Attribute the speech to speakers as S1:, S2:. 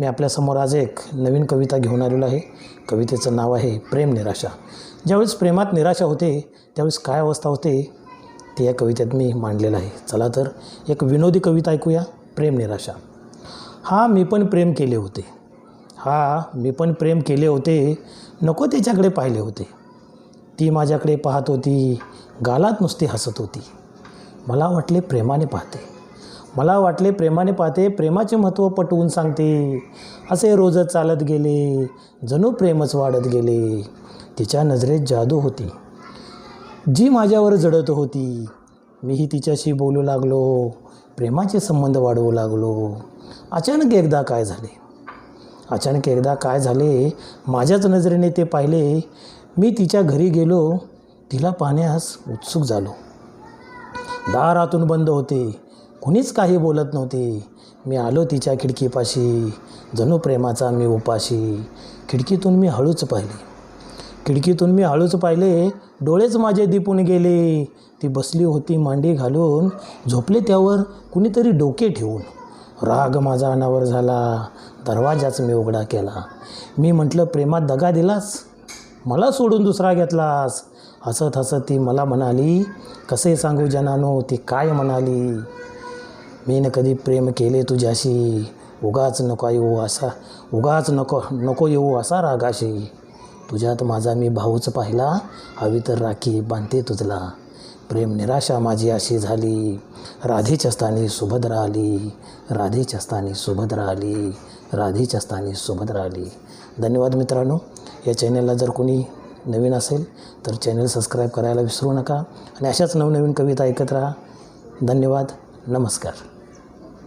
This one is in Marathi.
S1: मी आपल्यासमोर आज एक नवीन कविता घेऊन आलेलो आहे. कवितेचं नाव आहे प्रेम निराशा. ज्यावेळेस प्रेमात निराशा होते त्यावेळेस काय अवस्था होते ते या कवितेत मी मांडलेलं आहे. चला तर एक विनोदी कविता ऐकूया. प्रेम निराशा. हा मी पण प्रेम केले होते. हा मी पण प्रेम केले होते. नको त्याच्याकडे पाहिले होते. ती माझ्याकडे पाहत होती. गालात नुसती हसत होती. मला वाटले प्रेमाने पाहते. मला वाटले प्रेमाने पाहते प्रेमाचे महत्त्व पटवून सांगते. असे रोजच चालत गेले जणू प्रेमच वाढत गेले. तिच्या नजरेत जादू होती. जी माझ्यावर जडत होती मीही तिच्याशी बोलू लागलो प्रेमाचे संबंध वाढवू लागलो. अचानक एकदा काय झाले? अचानक एकदा काय झाले? माझ्याच नजरेने ते पाहिले. मी तिच्या घरी गेलो तिला पाहण्यास उत्सुक झालो. दारातून बंद होते. कुणीच काही बोलत नव्हते. मी आलो तिच्या खिडकीपाशी. जणू प्रेमाचा मी उपाशी. खिडकीतून मी हळूच पाहिले. खिडकीतून मी हळूच पाहिले डोळेच माझे दिपून गेले. ती बसली होती मांडी घालून. झोपले त्यावर कुणीतरी डोके ठेवून. राग माझा अनावर झाला. दरवाजाच मी उघडा केला. मी म्हटलं प्रेमात दगा दिलास? मला सोडून दुसरा घेतलास? हसत हसत ती मला म्हणाली कसे सांगू जनानो ती काय म्हणाली? मी न कधी प्रेम केले तुझ्याशी? उगाच नको येऊ हो असा. उगाच नको नको येऊ असा रागाशी. तुझ्यात माझा मी भाऊच पाहिला हवी तर राखी बांधते तुझला. प्रेम निराशा माझी अशी झाली. राधेच्या स्थानी सुभद्रा आली. राधेच्या स्थानी सुभद्रा आली. राधेच्या स्थानी सुभद्रा आली. धन्यवाद मित्रांनो. या चॅनलला जर कोणी नवीन असेल तर चॅनल सबस्क्राईब करायला विसरू नका. आणि अशाच नवनवीन कविता ऐकत राहा. धन्यवाद. નમસ્કાર.